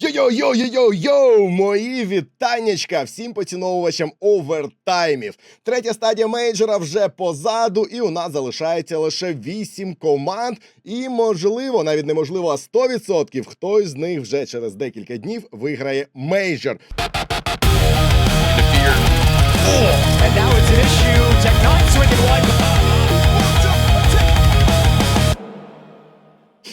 Йо-йо-йо-йо-йо! Мої вітаннячка всім поціновувачам овертаймів. Третя стадія мейджора вже позаду, і у нас залишається лише 8 команд. І можливо, навіть неможливо, а 100% хтось з них вже через декілька днів виграє мейджор. And now it's an issue. One.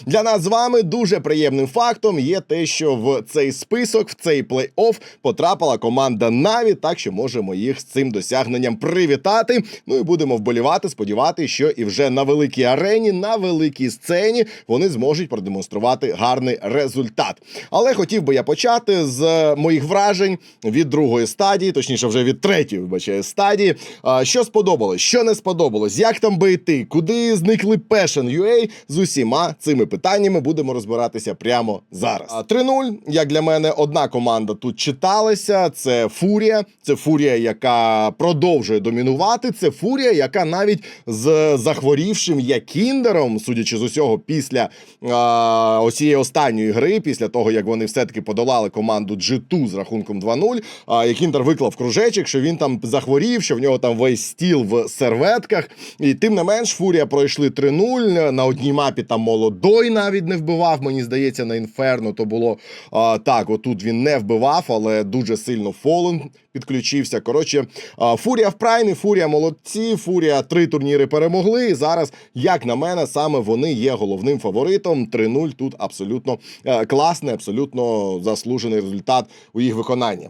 Для нас з вами дуже приємним фактом є те, що в цей список, в цей плей-офф потрапила команда Наві, так що можемо їх з цим досягненням привітати. Ну і будемо вболівати, сподіватися, що і вже на великій арені, на великій сцені вони зможуть продемонструвати гарний результат. Але хотів би я почати з моїх вражень від другої стадії, точніше, вже від третьої, вибачаю, стадії. Що сподобалось, що не сподобалось, як там би йти, куди зникли Passion UA, з усіма цими питаннями будемо розбиратися прямо зараз. А, 3-0, як для мене, одна команда тут читалася. Це Фурія. Це Фурія, яка продовжує домінувати. Це Фурія, яка навіть з захворівшим Якіндером, судячи з усього, після а, оцієї останньої гри, після того як вони все-таки подолали команду G2 з рахунком 2-0, а, Якіндер виклав кружечок, що він там захворів, що в нього там весь стіл в серветках. І тим не менш, Фурія пройшли 3-0. На одній мапі там молодой навіть не вбивав. Мені здається, на інферно то було а, так. Отут він не вбивав, але дуже сильно Фолен підключився. Коротше, Фурія в праймі, Фурія молодці. Фурія три турніри перемогли. І зараз, як на мене, саме вони є головним фаворитом. 3-0 тут абсолютно е, класний, абсолютно заслужений результат у їх виконанні.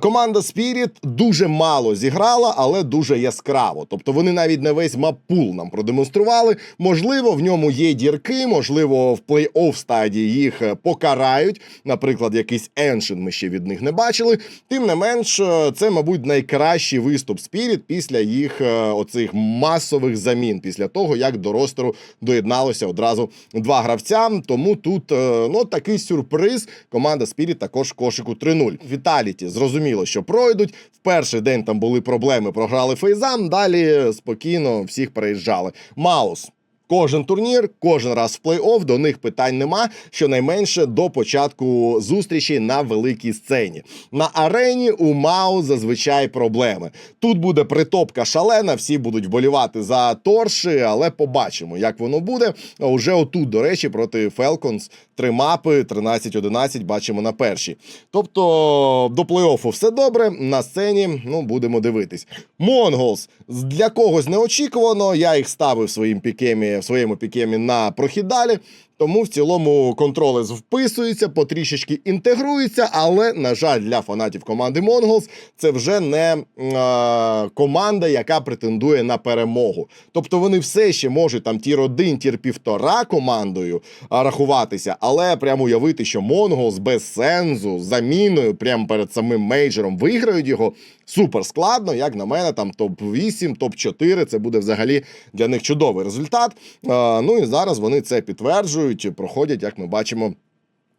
Команда Spirit дуже мало зіграла, але дуже яскраво. Тобто вони навіть не весь маппул нам продемонстрували. Можливо, в ньому є дірки, можливо, в плей-офф стадії їх е, покарають. Наприклад, якийсь Ancient ми ще від них не бачили. Тим не менш, е, це, мабуть, найкращий виступ Spirit після їх е, оцих масових замін, після того, як до ростеру доєдналося одразу два гравця. Тому тут е, ну такий сюрприз. Команда Spirit також кошику 3-0. Віталіті зрозуміло, що пройдуть. В перший день там були проблеми, програли фейзам. Далі спокійно всіх переїжджали. Маус. Кожен турнір, кожен раз в плей-офф, до них питань нема. Щонайменше до початку зустрічі на великій сцені. На арені у Мау зазвичай проблеми. Тут буде притопка шалена, всі будуть вболівати за торші, але побачимо, як воно буде. Уже отут, до речі, проти Falcons три мапи 13-11 бачимо на першій. Тобто до плей-оффу все добре. На сцені ну будемо дивитись. Монголс для когось неочікувано. Я їх ставив своїм пікемі, в своєму пікемі на прохід далі. Тому в цілому контролес вписується, потрішечки інтегрується, але на жаль, для фанатів команди Mongols це вже не е, команда, яка претендує на перемогу. Тобто вони все ще можуть там тір 1, тір півтора командою рахуватися, але прямо уявити, що Mongols без сензу, з заміною, прямо перед самим мейджором виграють його. Супер складно, як на мене, там топ-8, топ-4. Це буде взагалі для них чудовий результат. А, ну і зараз вони це підтверджують, проходять, як ми бачимо.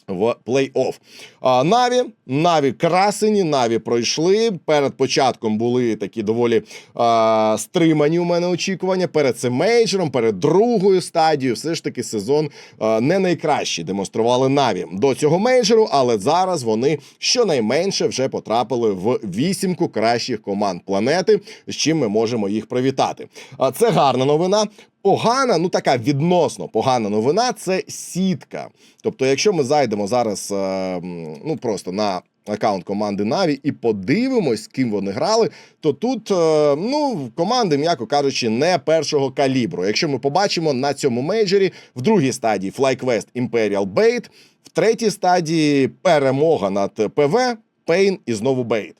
В плей-офф. Наві, Наві красені, Наві пройшли. Перед початком були такі доволі а, стримані у мене очікування. Перед цим мейджором, перед другою стадією, все ж таки сезон а, не найкращий демонстрували Наві до цього мейджору, але зараз вони щонайменше вже потрапили в вісімку кращих команд планети, з чим ми можемо їх привітати. А це гарна новина. Погана, ну така відносно погана новина це сітка. Тобто, якщо ми зайдемо зараз е, ну просто на аккаунт команди Наві і подивимось, з ким вони грали, то тут е, ну команди, м'яко кажучи, не першого калібру. Якщо ми побачимо на цьому мейджорі в другій стадії FlyQuest Imperial Bait, в третій стадії перемога над ПВ, Pain і знову Bait.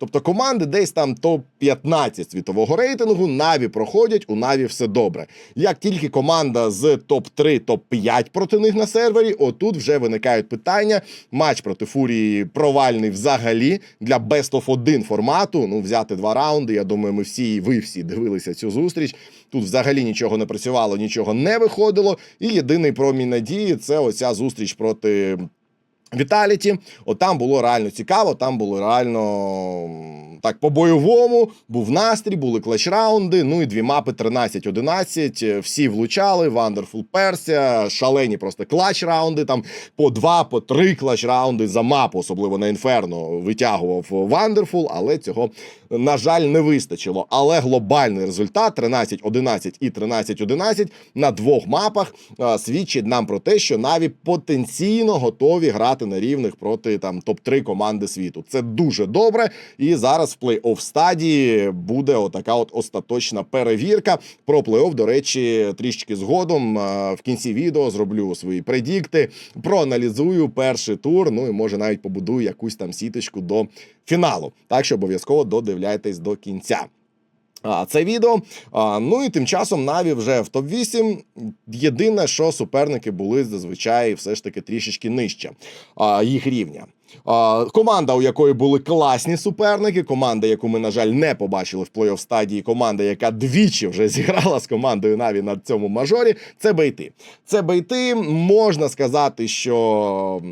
Тобто команди десь там топ-15 світового рейтингу Наві проходять, у Наві все добре. Як тільки команда з топ-3, топ-5 проти них на сервері, отут вже виникають питання. Матч проти Фурії провальний взагалі для Best of 1 формату. Ну, взяти два раунди. Я думаю, ми всі, ви всі дивилися цю зустріч. Тут взагалі нічого не працювало, нічого не виходило. І єдиний промінь надії це оця зустріч проти Віталіті, от там було реально цікаво, там було реально так по-бойовому, був настрій, були клач-раунди, ну і дві мапи 13-11, е, всі влучали, Wonderful Persia, шалені просто клач-раунди, там по два, по три клач-раунди за мапу, особливо на Інферно, витягував Wonderful, але цього, на жаль, не вистачило. Але глобальний результат 13-11 і 13-11 на двох мапах е, свідчить нам про те, що Наві потенційно готові грати на рівних проти там топ-3 команди світу. Це дуже добре. І зараз в плей-офф стадії буде отака от остаточна перевірка. Про плей-офф, до речі, трішки згодом е, в кінці відео зроблю свої предікти, проаналізую перший тур. Ну і може навіть побудую якусь там сіточку до фіналу. Так що обов'язково додивляйтесь до кінця. Це відео. Ну і тим часом Наві вже в топ-8. Єдине, що суперники були зазвичай все ж таки трішечки нижче їх рівня. Команда, у якої були класні суперники, команда, яку ми, на жаль, не побачили в плей-офф стадії, команда, яка двічі вже зіграла з командою Наві на цьому мажорі, це бейти. Це бейти, можна сказати, що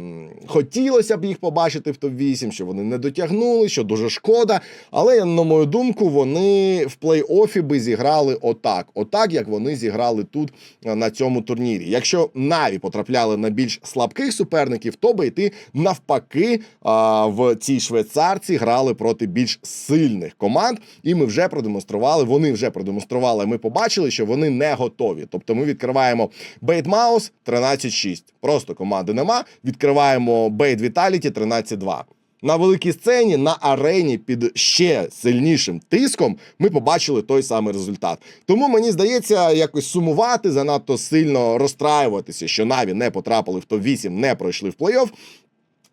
хотілося б їх побачити в топ-8, що вони не дотягнули, що дуже шкода. Але, на мою думку, вони в плей-офі би зіграли отак. Отак, як вони зіграли тут на цьому турнірі. Якщо Наві потрапляли на більш слабких суперників, то бейти навпаки а, в цій швейцарці грали проти більш сильних команд, і ми вже продемонстрували. Вони вже продемонстрували. Ми побачили, що вони не готові. Тобто, ми відкриваємо Бейт Маус 13-6. Просто команди нема. Відкриваємо Бейт Віталіті 13-2. На великій сцені на арені під ще сильнішим тиском ми побачили той самий результат. Тому мені здається, якось сумувати, занадто сильно розстраюватися, що Наві не потрапили в топ-8, не пройшли в плей-офф.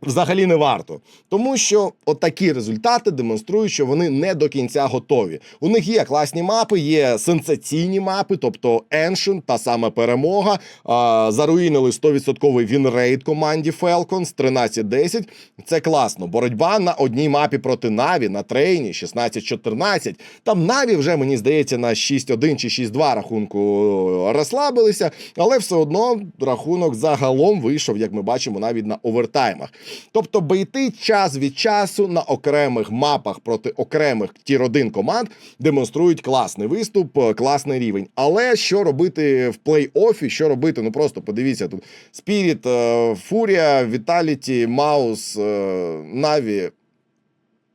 Взагалі не варто, тому що отакі результати демонструють, що вони не до кінця готові. У них є класні мапи, є сенсаційні мапи, тобто Ancient, та сама перемога. А, заруїнили 100% вінрейт команді Falcons 13-10. Це класно. Боротьба на одній мапі проти Наві на трейні 16-14. Там Наві вже мені здається на 6-1 чи 6-2 рахунку розслабилися, але все одно рахунок загалом вийшов, як ми бачимо, навіть на овертаймах. Тобто бейти час від часу на окремих мапах проти окремих тір-1 команд демонструють класний виступ, е, класний рівень. Але що робити в плей-офі? Що робити? Ну просто подивіться тут: Спіріт, Фурія, Віталіті, Маус, Наві.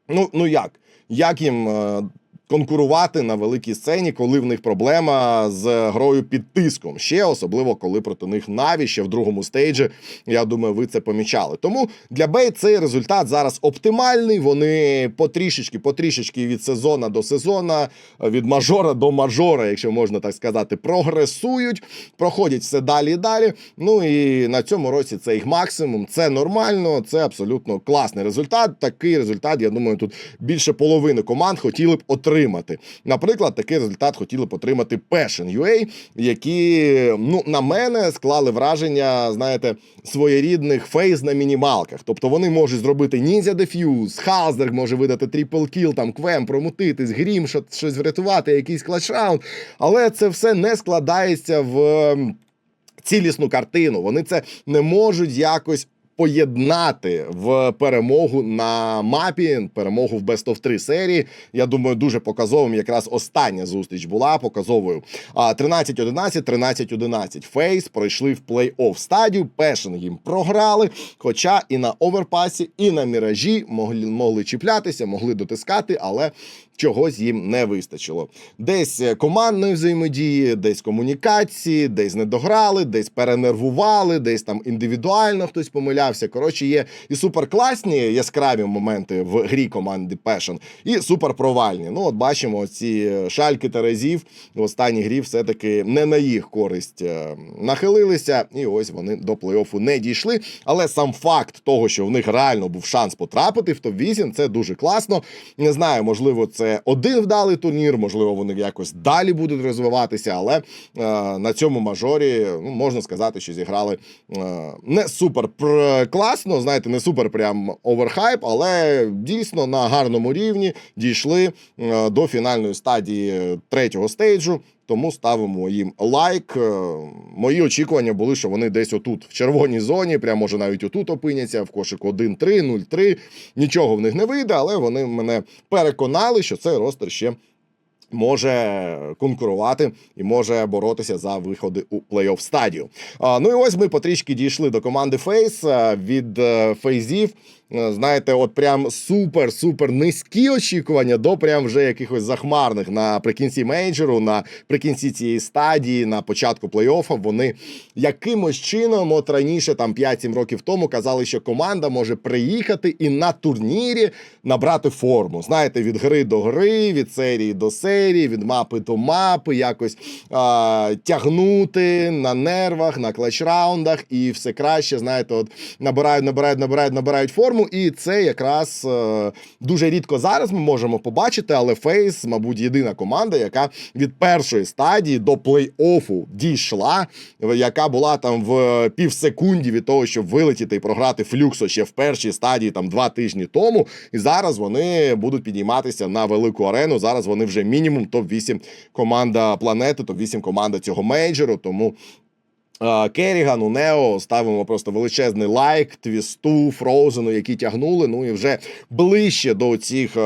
Ну, ну як? Як їм е, конкурувати на великій сцені, коли в них проблема з грою під тиском? Ще особливо, коли проти них Наві ще в другому стейджі. Я думаю, ви це помічали. Тому для Бей цей результат зараз оптимальний. Вони потрішечки, потрішечки від сезона до сезона, від мажора до мажора, якщо можна так сказати, прогресують, проходять все далі і далі. Ну і на цьому році це їх максимум. Це нормально, це абсолютно класний результат. Такий результат, я думаю, тут більше половини команд хотіли б отримати. Наприклад, такий результат хотіли б отримати Passion UA, які, ну, на мене, склали враження, знаєте, своєрідних фейз на мінімалках. Тобто вони можуть зробити ніндзя деф'юз, Халздер може видати трипл кіл, там квем, промутитись, грім, що- щось врятувати, якийсь клаш-раунд. Але це все не складається в цілісну картину. Вони це не можуть якось. Поєднати в перемогу на мапі, перемогу в Best of 3 серії. Я думаю, дуже показовим. Якраз остання зустріч була показовою. А 13-11, 13-11. Фейс пройшли в плей-офф стадію. Пешен їм програли. Хоча і на оверпасі, і на міражі могли, могли чіплятися, могли дотискати, але чогось їм не вистачило. Десь е, командної взаємодії, десь комунікації, десь не дограли, десь перенервували, десь там індивідуально хтось помилявся. Коротше, є і суперкласні яскраві моменти в грі команди Passion, і суперпровальні. Ну, от бачимо, ці шальки Терезів в останній грі все-таки не на їх користь е, нахилилися, і ось вони до плей-оффу не дійшли. Але сам факт того, що в них реально був шанс потрапити в топ-8, це дуже класно. Не знаю, можливо, це один вдалий турнір, можливо, вони якось далі будуть розвиватися, але е, на цьому мажорі ну, можна сказати, що зіграли е, не супер класно, знаєте, не супер прям оверхайп, але дійсно на гарному рівні дійшли е, до фінальної стадії третього стейджу. Тому ставимо їм лайк. Е, Мої очікування були, що вони десь отут, в червоній зоні, прямо може навіть отут опиняться, в кошику 1-3, 0-3. Нічого в них не вийде, але вони мене переконали, що цей ростер ще може конкурувати і може боротися за виходи у плей-офф стадію. Ну і ось ми потрішки дійшли до команди Фейс від е, фейзів. Е, Знаєте, от прям супер, супер низькі очікування до прям вже якихось захмарних наприкінці мейджору, наприкінці цієї стадії, на початку плей-оффа. Вони якимось чином, от раніше, там 5-7 років тому, казали, що команда може приїхати і на турнірі набрати форму. Знаєте, від гри до гри, від серії до серії, від мапи до мапи, якось а, тягнути на нервах, на клатч-раундах, і все краще, знаєте, от набирають, набирають, набирають, набирають форму. І це якраз е, дуже рідко зараз ми можемо побачити, але Фейс, мабуть, єдина команда, яка від першої стадії до плей-оффу дійшла, яка була там в півсекунді від того, щоб вилетіти і програти флюксо ще в першій стадії, там два тижні тому. І зараз вони будуть підійматися на велику арену. Зараз вони вже мінімум топ-8 команда планети, топ-8 команда цього мейджору. Тому Керігану, Нео ставимо просто величезний лайк, твісту, Фроузену, які тягнули. Ну і вже ближче до цих е,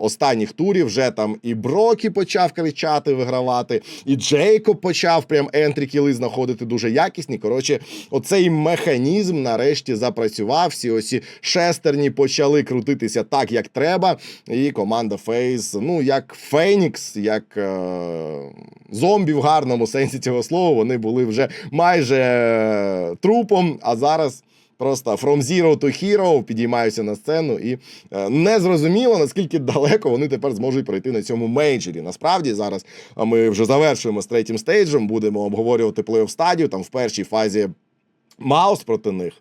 останніх турів. Вже там і Брокі почав кричати, вигравати, і Джейкоб почав прям ентрі кіли знаходити дуже якісні. Коротше, оцей механізм нарешті запрацював. Всі оці шестерні почали крутитися так, як треба. І команда Фейс, ну як Фенікс, як е, зомбі в гарному сенсі цього слова, вони були вже майже е, трупом, а зараз. Просто from zero to hero підіймаюся на сцену, і е, не зрозуміло, наскільки далеко вони тепер зможуть пройти на цьому мейджорі. Насправді зараз ми вже завершуємо з третім стейджем, будемо обговорювати плей-офф стадію. Там в першій фазі Маус проти них.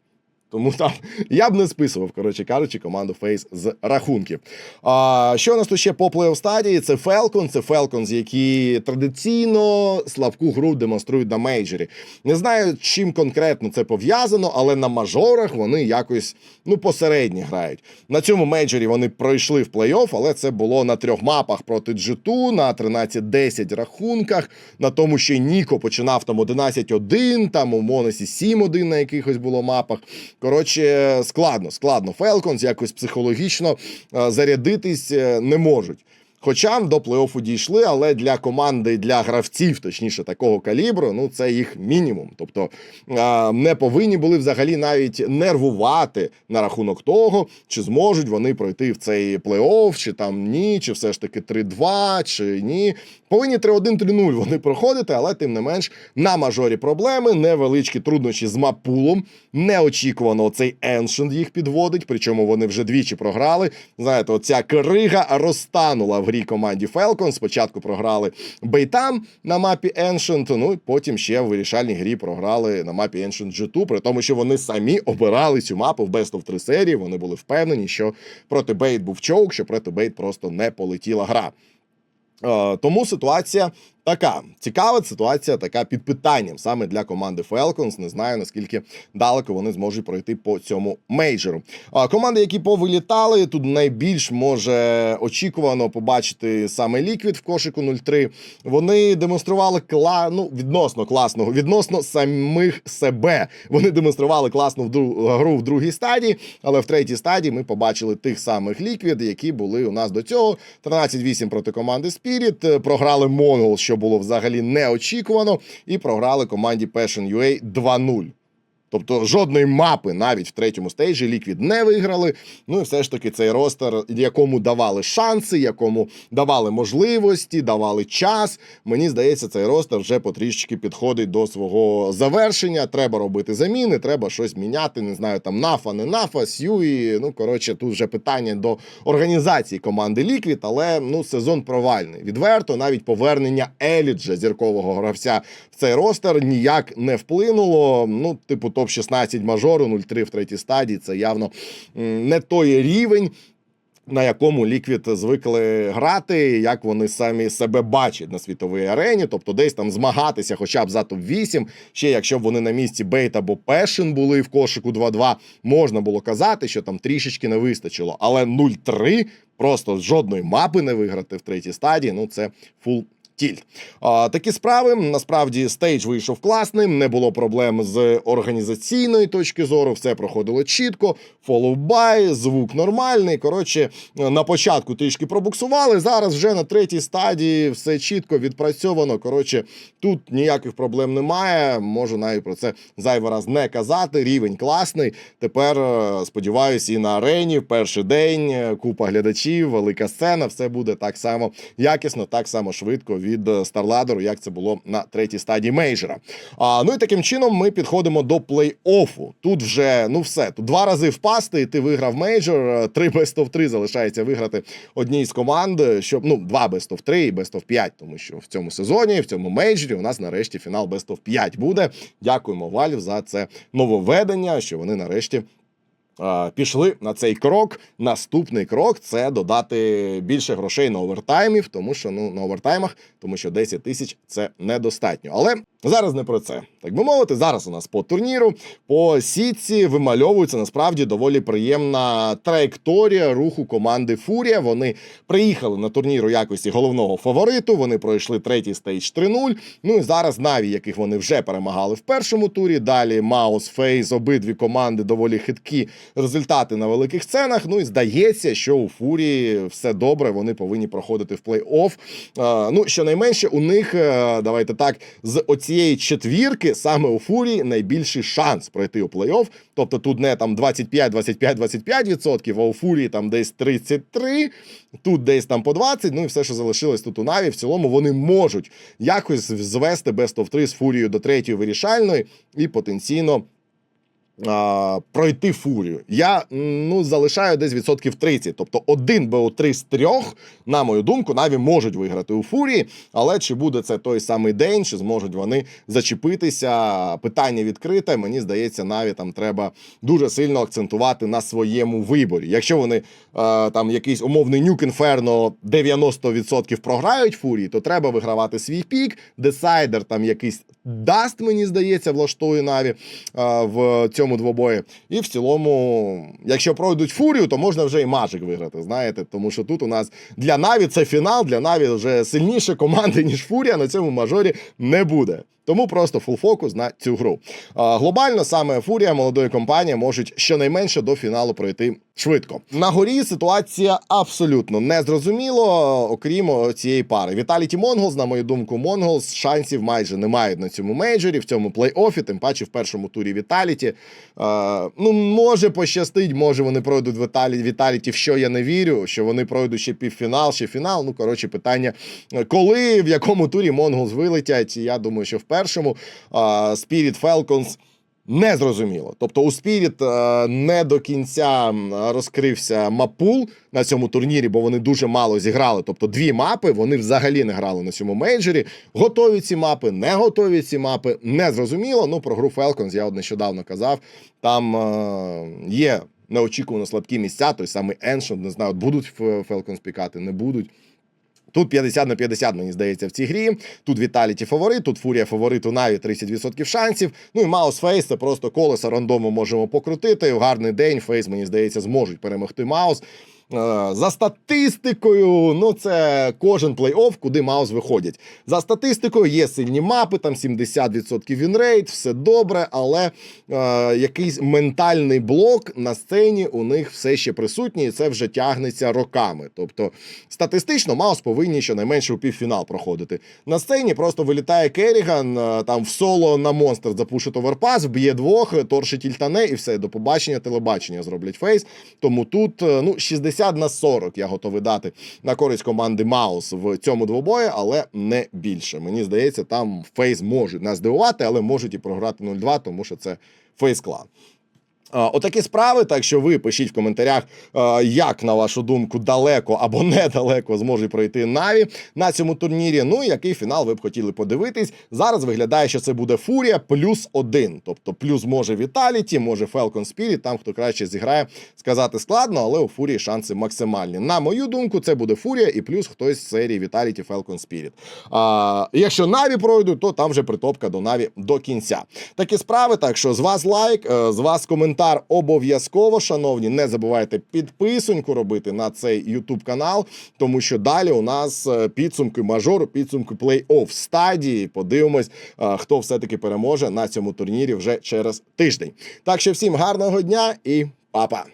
Тому там я б не списував, коротше кажучи, команду Фейс з рахунків. А, що у нас тут ще по плей-офф стадії? Це Falcon, це Falcons, які традиційно слабку гру демонструють на мейджорі. Не знаю, чим конкретно це пов'язано, але на мажорах вони якось ну посередні грають. На цьому мейджорі вони пройшли в плей-офф, але це було на трьох мапах проти G2, на 13-10 рахунках. На тому ще Ніко починав там 11-1, там у Монесі 7-1 на якихось було мапах. Коротше, складно, складно. Falcons якось психологічно е, зарядитись е, не можуть. Хоча до плей-оффу дійшли, але для команди, для гравців, точніше, такого калібру, ну це їх мінімум. Тобто не повинні були взагалі навіть нервувати на рахунок того, чи зможуть вони пройти в цей плей-офф, чи там ні, чи все ж таки 3-2, чи ні. Повинні 3-1, 3-0 вони проходити, але тим не менш на мажорі проблеми, невеличкі труднощі з мапулом. Неочікувано цей Ancient їх підводить, причому вони вже двічі програли. Знаєте, оця крига розтанула в грі команді Falcon. Спочатку програли Бейтам на мапі Ancient, ну і потім ще в вирішальній грі програли на мапі Ancient G2, при тому, що вони самі обирали цю мапу в Best of 3 серії. Вони були впевнені, що проти Бейт був чоук, що проти Бейт просто не полетіла гра. Е, Тому ситуація така цікава ситуація, така під питанням саме для команди Falcons. Не знаю наскільки далеко вони зможуть пройти по цьому мейджору. А команди, які повилітали, тут найбільш може очікувано побачити саме Liquid в кошику 0-3. Вони демонстрували кла... ну, відносно класного, відносно самих себе. Вони демонстрували класну вдру- гру в другій стадії, але в третій стадії ми побачили тих самих Liquid, які були у нас до цього. 13-8 проти команди Spirit. е, Програли Монгол, що було взагалі неочікувано, і програли команді Passion UA 2-0. Тобто жодної мапи навіть в третьому стейджі Ліквід не виграли. Ну і все ж таки цей ростер, якому давали шанси, якому давали можливості, давали час. Мені здається, цей ростер вже потрішечки підходить до свого завершення. Треба робити заміни, треба щось міняти. Не знаю, там нафа, не нафа, Сьюї. Ну коротше, тут вже питання до організації команди Ліквід, але ну сезон провальний. Відверто, навіть повернення Еліджа, зіркового гравця в цей ростер, ніяк не вплинуло. Ну, типу, топ 16 мажору, 0-3 в третій стадії. Це явно не той рівень. На якому Ліквід звикли грати, як вони самі себе бачать на світовій арені, тобто десь там змагатися, хоча б за топ-8, ще якщо б вони на місці Бейт або Пешин були в кошику 2-2, можна було казати, що там трішечки не вистачило. Але 0-3, просто жодної мапи не виграти в третій стадії. Ну це фул тільт. А, такі справи насправді стейдж вийшов класним, не було проблем з організаційної точки зору, все проходило чітко. Follow by, звук нормальний. Коротше, на початку трішки пробуксували. Зараз вже на третій стадії все чітко відпрацьовано. Коротше, тут ніяких проблем немає. Можу навіть про це зайвий раз не казати. Рівень класний. Тепер е, сподіваюсь, і на арені в перший день е, купа глядачів, велика сцена. Все буде так само якісно, так само швидко від StarLadder, як це було на третій стадії мейджора. А, ну і таким чином ми підходимо до плей-оффу. Тут вже ну все. Тут два рази впасти, і ти виграв мейджор. е, Три best of 3 залишається виграти одній з команд, е, щоб ну два best of 3 і best of 5, тому що в цьому сезоні, в цьому мейджорі, у нас нарешті фінал best of 5 буде. Дякуємо Valve за це нововведення, що вони нарешті. Пішли на цей крок. Наступний крок це додати більше грошей на овертаймів, тому що ну на овертаймах, тому що 10 тисяч це недостатньо. Але зараз не про це. Так би мовити, зараз у нас по турніру, по сітці вимальовується насправді доволі приємна траєкторія руху команди Фурія. Вони приїхали на турнір у якості головного фавориту. Вони пройшли третій стейдж 3-0. Ну і зараз Наві, яких вони вже перемагали в першому турі. Далі Маус, Фейз, обидві команди доволі хиткі результати на великих сценах. Ну і здається, що у Фурії все добре. Вони повинні проходити в плей-офф. Е, Ну, щонайменше, у них е, давайте так з оцієї четвірки саме у Фурії найбільший шанс пройти у плей-офф. Тобто тут не там 25-25-25%, а у Фурії там десь 33, тут десь там по 20, ну і все, що залишилось тут у Наві. В цілому вони можуть якось звести Best of 3 з Фурією до третьої вирішальної і потенційно а, пройти фурію. Я ну залишаю десь відсотків 30. Тобто один БО3 з трьох, на мою думку, наві можуть виграти у фурії. Але чи буде це той самий день, чи зможуть вони зачепитися? Питання відкрите. Мені здається, наві там треба дуже сильно акцентувати на своєму виборі. Якщо вони е, там якийсь умовний нюк інферно 90% програють фурії, то треба вигравати свій пік. Десайдер там якийсь даст, мені здається, влаштує наві е, в цьому двобої. І в цілому, якщо пройдуть фурію, то можна вже і Маджик виграти. Знаєте, тому що тут у нас для Наві це фінал, для Наві вже сильніше команди, ніж Фурія на цьому мажорі не буде. Тому просто фул фокус на цю гру. А, глобально саме Фурія, молодої компанії, можуть щонайменше до фіналу пройти швидко. На горі ситуація абсолютно незрозуміло, окрім цієї пари. Віталіті Монголс, на мою думку, Монголс шансів майже не мають на цьому мейджорі, в цьому плей-офі, тим паче в першому турі Віталіті. Е, ну, може пощастить, може вони пройдуть Віталі, Віталіті, в що я не вірю, що вони пройдуть ще півфінал, ще фінал. Ну, коротше, питання, коли, в якому турі Монголс вилетять. Я думаю, що в першому Spirit Falcons не зрозуміло. Тобто у Spirit е, не до кінця розкрився мапул на цьому турнірі, бо вони дуже мало зіграли. Тобто дві мапи вони взагалі не грали на цьому мейджорі. Готові ці мапи, не готові ці мапи. Не зрозуміло. Ну про гру Falcons я от нещодавно казав. Там е, є неочікувано слабкі місця. Той самий Ancient, не знаю, будуть Falcons пікати, не будуть. Тут 50 на 50, мені здається, в цій грі. Тут Віталіті фаворит, тут Фурія фаворит у Наві 30% шансів. Ну і Маус Фейс це просто колеса рандому можемо покрутити. В гарний день Фейс, мені здається, зможуть перемогти Маус. Е, За статистикою, ну це кожен плей-офф, куди Маус виходять. За статистикою є сильні мапи, там 70% вінрейт, все добре, але е, якийсь ментальний блок на сцені у них все ще присутній, і це вже тягнеться роками. Тобто статистично Маус повинні щонайменше у півфінал проходити. На сцені просто вилітає Керіган, е, там в соло на монстр запушить оверпас, вб'є двох, торшить ільтане і все, до побачення телебачення зроблять фейс. Тому тут е, ну 60 на 40 я готовий дати на користь команди Маус в цьому двобої, але не більше. Мені здається, там фейс можуть нас здивувати, але можуть і програти 0-2, тому що це фейс клан. Отакі справи. Так що ви пишіть в коментарях, як на вашу думку далеко або недалеко зможе пройти Наві на цьому турнірі. Ну і який фінал ви б хотіли подивитись. Зараз виглядає, що це буде Фурія плюс один. Тобто плюс може Віталіті, може Falcon Spirit, Там хто краще зіграє, сказати складно, але у Фурії шанси максимальні. На мою думку, це буде Фурія і плюс хтось з серії Віталіті Falcon Spirit. А, якщо Наві пройдуть, то там вже притопка до Наві до кінця. Такі справи. Так що з вас лайк, е, з вас коментар. Коментар обов'язково, шановні. Не забувайте підписоньку робити на цей YouTube канал, тому що далі у нас е, підсумки мажору, підсумки плей-офф стадії. Подивимось, е, хто все-таки переможе на цьому турнірі вже через тиждень. Так що всім гарного дня і па-па!